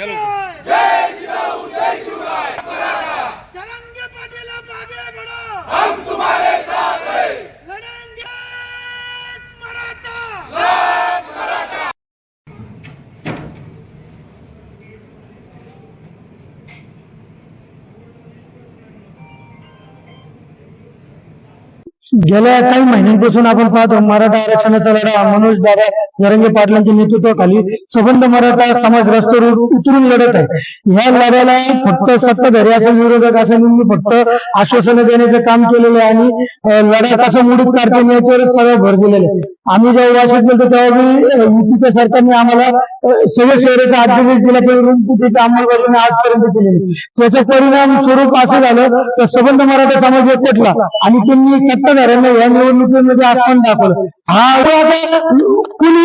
Hello. oğlum. गेल्या काही महिन्यांपासून आपण पाहतो मराठा आरक्षणाचा लढा मनोज दादा नरंगे पाटलांच्या नेतृत्वाखाली सबंध मराठा समाज रस्त्यावर उतरून लढत आहे. ह्या लढ्याला फक्त सत्ताधारी असं विरोधक असेल मी फक्त आश्वासनं देण्याचं काम केलेलं आहे आणि लढा कसं मोडीत काढता येईल याच्यावर सर्व भर दिलेला आहे. आम्ही जेव्हा वाशित गेलो तेव्हा मी युतीच्या सरकारने आम्हाला सगळे शहराचा अध्यादेश दिला परंतु त्याची अंमलबजावणी आजपर्यंत केलेली त्याचा परिणाम स्वरूप असं झालं तर सबंध मराठा समाज एकटला आणि त्यांनी सत्ताधाऱ्यांना या निवडणुकीमध्ये दाखवलं. हा आता कुणी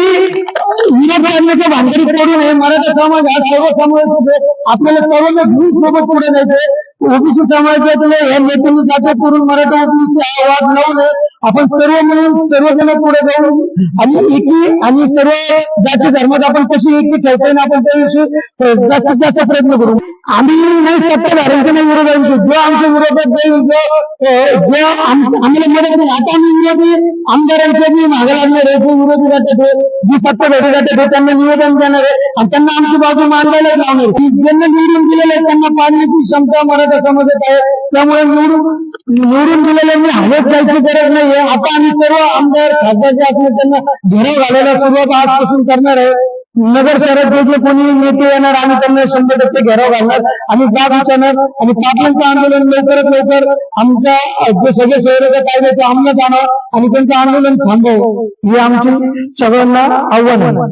विरोध करण्याच्या भानगडीत पडू नये मराठा समाज हा सर्व समाज आपल्याला सर्वांना घेऊन सोबत पुढे जायचंय ओबीसी समाजातले या नेत्यांनी जाते करून मराठा आवाज लावू नये आपण सर्व म्हणून सर्वजण पुढे जाऊ. आणि एकी आणि सर्व जाती धर्मात आपण कशी एकी ठेवता येईल आपण त्याविषयी जास्तीत जास्त प्रयत्न करू. आम्ही नाही सत्ताधाऱ्यांच्या नाही आहे. जो आमच्या विरोधात जाईल जो जो आम्हाला मदत नाही आता आम्ही विरोधी आमदारांचे मी मागे लागणार आहे जे विरोधी गटात जी सत्ता भेटू आहे त्यांना निवेदन देणार आहे. आणि त्यांना आमची बाजू मांडायला लावणार ज्यांना निवडून दिलेलं आहे त्यांना पाडण्याची क्षमता मराठा समाजात आहे. त्यामुळे निवडून निवडून दिलेल्यांनी हवेत जायची गरज नाही नाहीये आता आम्ही सर्व आमदार खासदार जे असणार त्यांना घरी घालायला सुरुवात आजपासून करणार आहे. नगर शहरात जे कोणी नेते येणार आम्ही त्यांना शंभर टक्के घेराव घालणार. आणि जाब विचारणार आणि पाटलांचं आंदोलन लवकरात लवकर आमच्या जे सगळे शहराच्या कायद्याचे अंमलात आणावं आणि त्यांचं आंदोलन थांबव. हे आमची सगळ्यांना आव्हान आहे.